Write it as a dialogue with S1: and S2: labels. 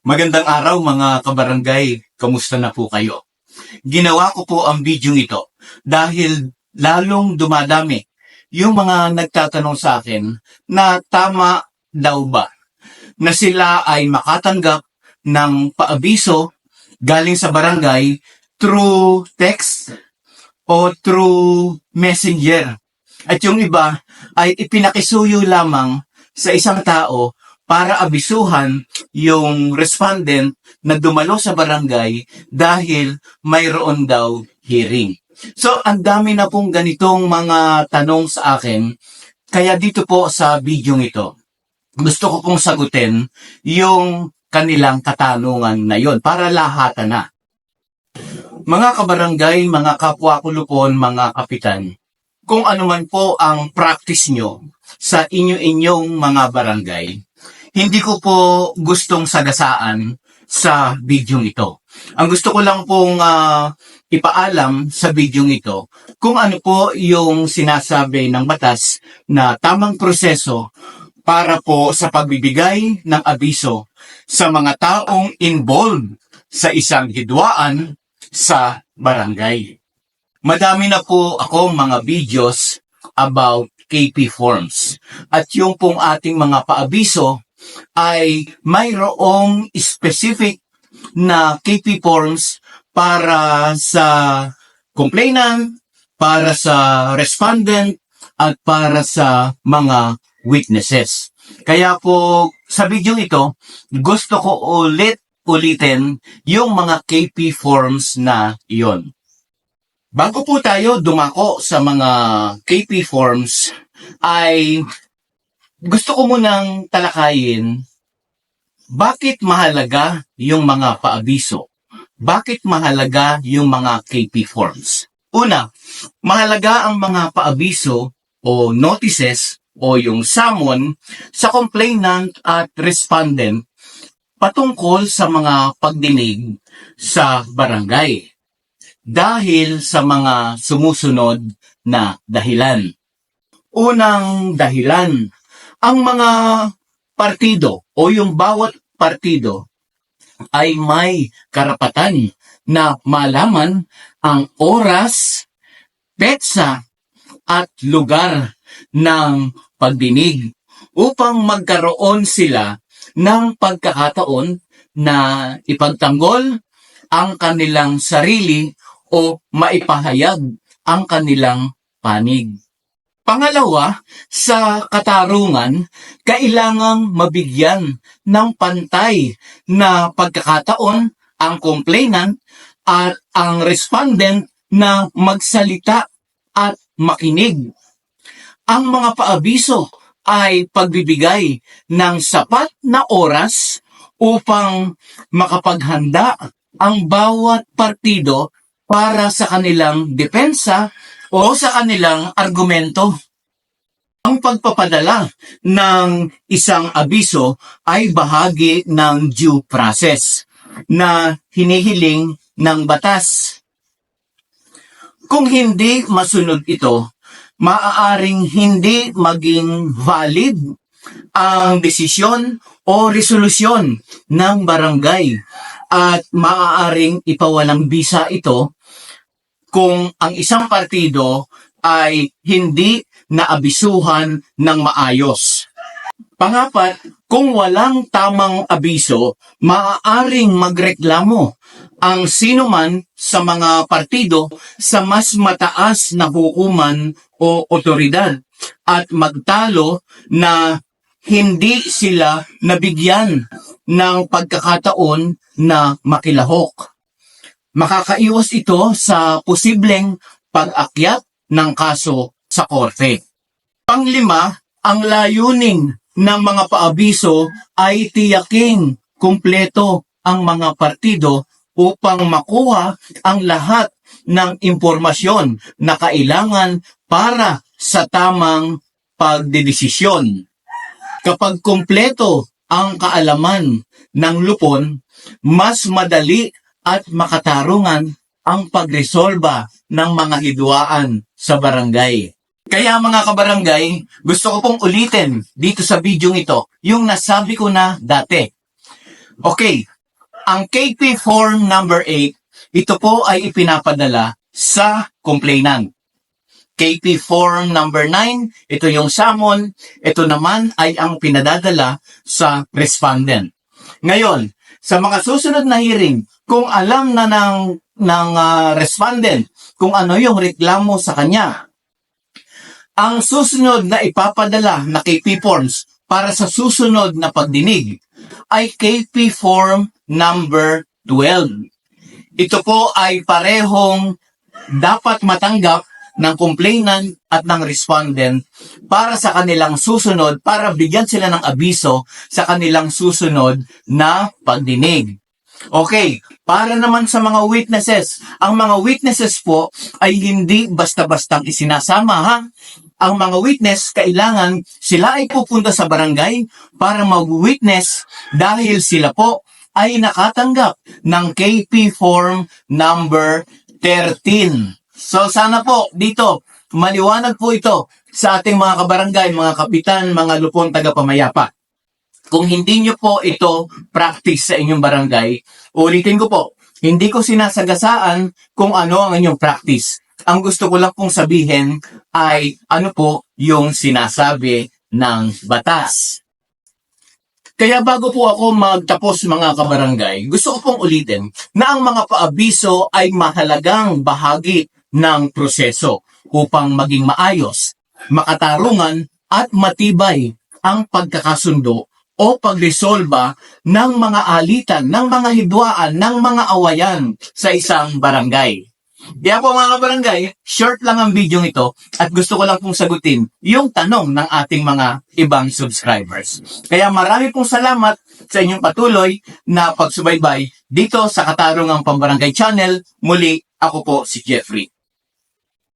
S1: Magandang araw mga kabarangay. Kamusta na po kayo? Ginawa ko po ang video ito dahil lalong dumadami yung mga nagtatanong sa akin na tama daw ba na sila ay makatanggap ng paabiso galing sa barangay through text o through messenger. At yung iba ay ipinakisuyo lamang sa isang tao para abisuhan yung respondent na dumalo sa barangay dahil mayroon daw hearing. So, ang dami na pong ganitong mga tanong sa akin. Kaya dito po sa video ito, gusto ko pong sagutin yung kanilang katanungan na yon para lahatan na. Mga kabarangay, mga kapwa kulupon, mga kapitan, kung ano man po ang practice nyo sa inyo-inyong mga barangay, hindi ko po gustong sagasaan sa video ito. Ang gusto ko lang pong ah, ipaalam sa video ito kung ano po yung sinasabi ng batas na tamang proseso para po sa pagbibigay ng abiso sa mga taong involved sa isang hidwaan sa barangay. Madami na po akong mga videos about KP forms. At yung pong ating mga paabiso ay mayroong specific na KP forms para sa complainant, para sa respondent, at para sa mga witnesses. Kaya po sa video ito, gusto ko ulit ulitin yung mga KP forms na iyon. Bago po tayo dumako sa mga KP forms, ay gusto ko munang talakayin bakit mahalaga yung mga paabiso? Bakit mahalaga yung mga KP forms? Una, mahalaga ang mga paabiso o notices o yung summon sa complainant at respondent patungkol sa mga pagdinig sa barangay dahil sa mga sumusunod na dahilan. Unang dahilan, ang mga partido o yung bawat partido ay may karapatan na malaman ang oras, petsa at lugar ng pagdinig upang magkaroon sila ng pagkakataon na ipagtanggol ang kanilang sarili o maipahayag ang kanilang panig. Pangalawa, sa katarungan, kailangang mabigyan ng pantay na pagkakataon ang complainant at ang respondent na magsalita at makinig. Ang mga paabiso ay pagbibigay ng sapat na oras upang makapaghanda ang bawat partido para sa kanilang depensa o sa kanilang argumento. Ang pagpapadala ng isang abiso ay bahagi ng due process na hinihiling ng batas. Kung hindi masunod ito, maaaring hindi maging valid ang desisyon o resolusyon ng barangay at maaaring ipawalang bisa ito kung ang isang partido ay hindi naabisuhan ng maayos. Pangapat, kung walang tamang abiso, maaaring magreklamo ang sino man sa mga partido sa mas mataas na hukuman o otoridad at magtalo na hindi sila nabigyan ng pagkakataon na makilahok. Makakaiwas ito sa posibleng pag-akyat ng kaso sa korte. Panglima, ang layunin ng mga paabiso ay tiyaking kumpleto ang mga partido upang makuha ang lahat ng impormasyon na kailangan para sa tamang pagdedesisyon. Kapag kumpleto ang kaalaman ng lupon, mas madali at makatarungan ang pagresolba ng mga hidwaan sa barangay. Kaya mga kabarangay, gusto ko pong ulitin dito sa video ito yung nasabi ko na dati. Okay, ang KP form number 8, ito po ay ipinapadala sa complainant. KP form number 9, ito yung summon, ito naman ay ang pinadadala sa respondent. Ngayon, sa mga susunod na hearing, kung alam na ng, ng ah, respondent kung ano yung reklamo sa kanya, ang susunod na ipapadala na KP forms para sa susunod na pagdinig ay KP form number 12. Ito po ay parehong dapat matanggap ng complainant at ng respondent para sa kanilang susunod, para bigyan sila ng abiso sa kanilang susunod na pagdinig. Okay, para naman sa mga witnesses, ang mga witnesses po ay hindi basta-bastang isinasama ha. Ang mga witness, kailangan sila ay pupunta sa barangay para mag-witness dahil sila po ay nakatanggap ng KP form number 13. So sana po dito, maliwanag po ito sa ating mga kabarangay, mga kapitan, mga lupon taga-pamayapa. Kung hindi nyo po ito practice sa inyong barangay, ulitin ko po, hindi ko sinasagasaan kung ano ang inyong practice. Ang gusto ko lang pong sabihin ay ano po yung sinasabi ng batas. Kaya bago po ako magtapos mga kabarangay, gusto ko pong ulitin na ang mga paabiso ay mahalagang bahagi ng proseso upang maging maayos, makatarungan at matibay ang pagkakasundo o pagresolba ng mga alitan, ng mga hidwaan, ng mga awayan sa isang barangay. Kaya po mga kabarangay, short lang ang video ito at gusto ko lang pong sagutin yung tanong ng ating mga ibang subscribers. Kaya marami pong salamat sa inyong patuloy na pagsubaybay dito sa Katarungang Pambarangay Channel. Muli, ako po si Jeffrey.